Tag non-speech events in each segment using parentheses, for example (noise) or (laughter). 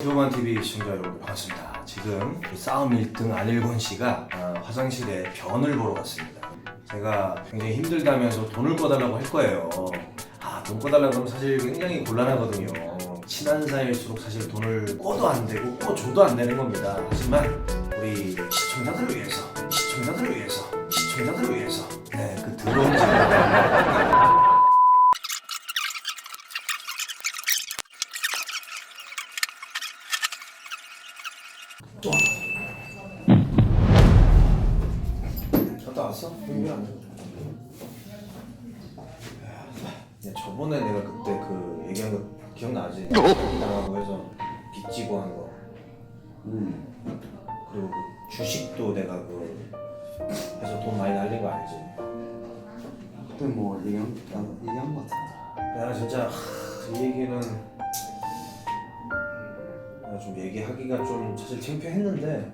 휴먼 TV 시청자 여러분 반갑습니다. 지금 싸움 1등 안일권 씨가 아, 화장실에 변을 보러 갔습니다. 제가 굉장히 힘들다면서 돈을 꺼달라고 할 거예요. 아, 돈 꺼달라고 하면 사실 굉장히 곤란하거든요. 친한 사이일수록 사실 돈을 꺼도 안 되고 꺼줘도 안 되는 겁니다. 하지만 우리 시청자들을 위해서, 시청자들을 위해서, 시청자들을 위해서 네, 그 짓을 갔다 왔어? 여기 안 돼. 야, 저번에 내가 그때 그 얘기한 거 기억나지? 당하고 해서 빚지고 한 거. 음. 그리고 그 주식도 내가 그 해서 돈 많이 날린 거 알지? 그때 뭐 얘기한 나 얘기한 것 같은데. 내가 진짜 하, 이 얘기는 내가 좀 얘기하기가 좀 사실 창피했는데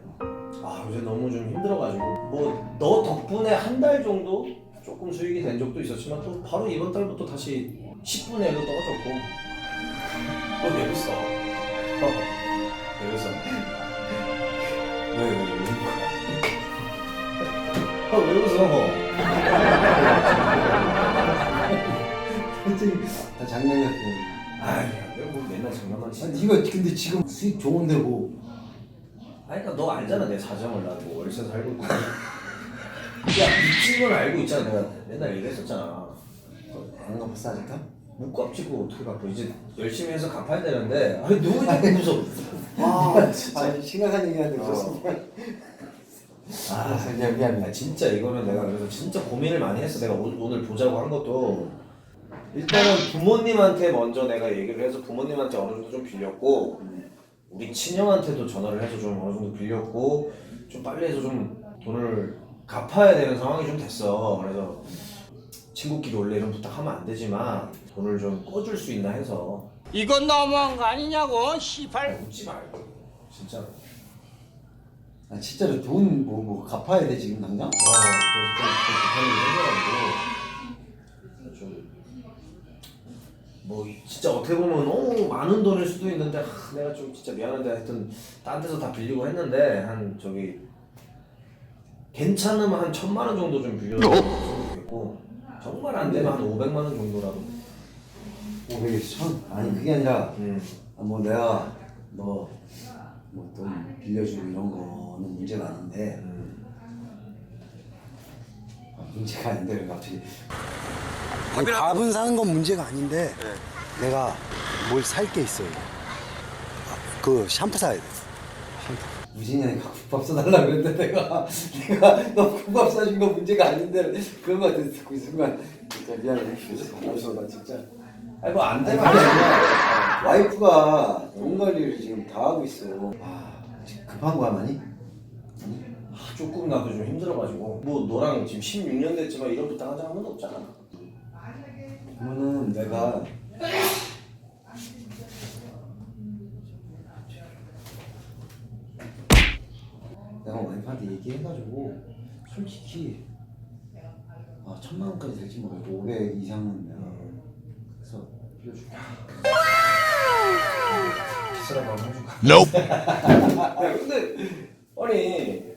아 요새 너무 좀 힘들어가지고 뭐 너 덕분에 한 달 정도 조금 수익이 된 적도 있었지만 또 바로 이번 달부터 다시 10분의 1로 떨어졌고? 어, 왜 웃어? 왜, 왜, 왜 웃는 거야? 어, 왜 웃어? 솔직히 다 장난 같아. 아이, 내가 뭐 맨날 장난만 치지. 아니 이거 근데 지금 수익 좋은데 뭐. 아니 그러니까 너 알잖아 내 사정을. 나도 월세 살고 있고. 야 미친 건 알고 있잖아. 내가 맨날 얘기했었잖아. 안 갚았어 아직도? 못 갚지고 어떻게 갚아 이제 열심히 해서 갚아야 되는데. 아니 누구 이렇게 무서워. 아 (laughs) 진짜. 심각한 얘기하는데 어. 그렇습니다. 아, 아 미안 미안 야, 미안. 진짜 이거는 내가 그래서 진짜 고민을 많이 했어. 내가 오, 오늘 보자고 한 것도 일단은 부모님한테 먼저 내가 얘기를 해서 부모님한테 어느 정도 좀 빌렸고 우리 친형한테도 전화를 해서 좀 어느 정도 빌렸고 좀 빨리 해서 좀 돈을 갚아야 되는 상황이 좀 됐어. 그래서 친구끼리 원래 이런 부탁하면 안 되지만 돈을 좀 꺼줄 수 있나 해서 이건 너무한 거 아니냐고 시발 웃지 말고 진짜. 어아 진짜로 돈 뭐 뭐 갚아야 돼 지금 당장? 그래서 좀 뭐 진짜 어떻게 보면 너무 많은 돈일 수도 있는데 하, 내가 좀 진짜 미안한데 하여튼 딴 데서 다 빌리고 했는데 한 저기 괜찮으면 한 천만 원 정도 좀 빌려줬으면 좋겠고 정말 안 되면 한 500만 원 정도라도 500에서 천? 아니 그게 아니라 음. 아, 뭐 내가 너뭐돈 빌려주고 이런 거는 문제가 아닌데 음. 아, 문제가 아닌데 왜 갑자기 아니, 밥은 사는 건 문제가 아닌데 내가 뭘 살 게 있어요 아, 그 샴푸 사야 돼. 우진이 가 국밥 사달라 그랬는데 내가 (laughs) 내가 너 국밥 사준 거 문제가 아닌데 그런 거 듣고 이 순간 진짜 미안해. 그래서 나 진짜. 아니 뭐안 되면 안 와이프가 돈 관리를 지금 다 하고 있어. 아 지금 급한 거야 많이? 아, 조금 나도 좀 힘들어가지고. 뭐 너랑 지금 16년 됐지만 이런 부탁 한적 한 번도 없잖아 그러면은 내가 내가 와이프한테 얘기해가지고 솔직히 아 천만 원까지 될지 모르겠고 500 이상은 내가 그래서 빌려줄게 비싸라고 하면 해줄까? 야 (laughs) 근데 아니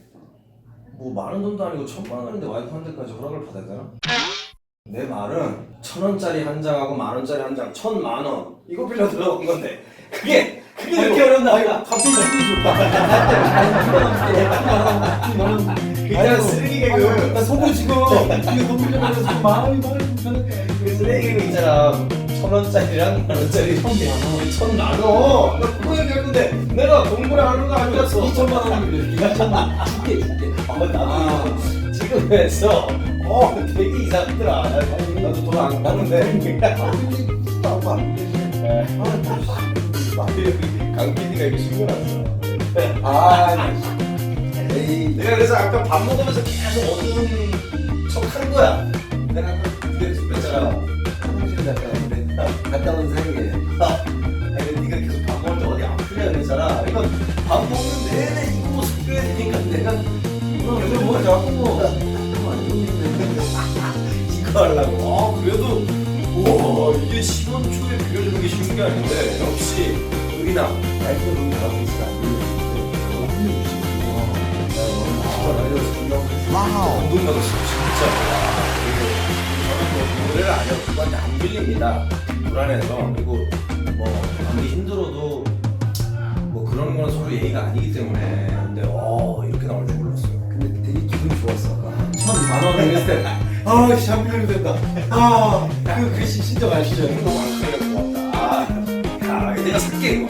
뭐 많은 돈도 아니고 천만 원인데 와이프한테까지 허락을 받아야 되나? 내 말은 천 원짜리 한 장하고 만 원짜리 한 장 천 만 원. 이거 빌려 들어온 건데. 그게 그게 이렇게 어렵나? 이거 갑자기 빌려줄까? 그냥 (laughs) 쓰레기 개그. 나 속으로 지금 이거 돈 빌려가지고 마음이 마음이 불편해 그 쓰레기 개그 있잖아. 천 원짜리랑 만 원짜리. 천만 원. 나 그거 얘기했는데 내가 공부를 하는 거 아니었어. 2천만 원 빌려줄게 2천만 줄게 줄게. 어, 나도 지금 해서 어 되게 이상하더라. 나도 돈안 받는데. 강 PD가 이렇게 숨겨놨어. 아, 나 씨. 에이, 내가 그래서 아까 밥 먹으면서 계속 어두운 척한 거야. 내가 하려고. 아 그래도 우와 이게 신혼 초에 빌려주는 게 쉬운 게 아닌데 역시 잘하고 있어 안 와우 감동받았어 진짜. 저는 뭐 노래를 안 해요 그거한테 안 들립니다. 불안해서. 그리고 뭐 아무리 힘들어도 뭐 그런 거는 서로 예의가 아니기 때문에. 근데 어 이렇게 나올 줄 몰랐어요. 근데 되게 기분 좋았어 아까. 첫 만원 내렸을 때 아 샴푸를 된다. 아 그 글씨 진짜 맛있죠 너무 안 고맙다 아 야, 내가 살게 이거.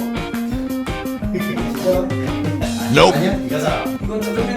진짜? 아니야? 네가 사 이건 조금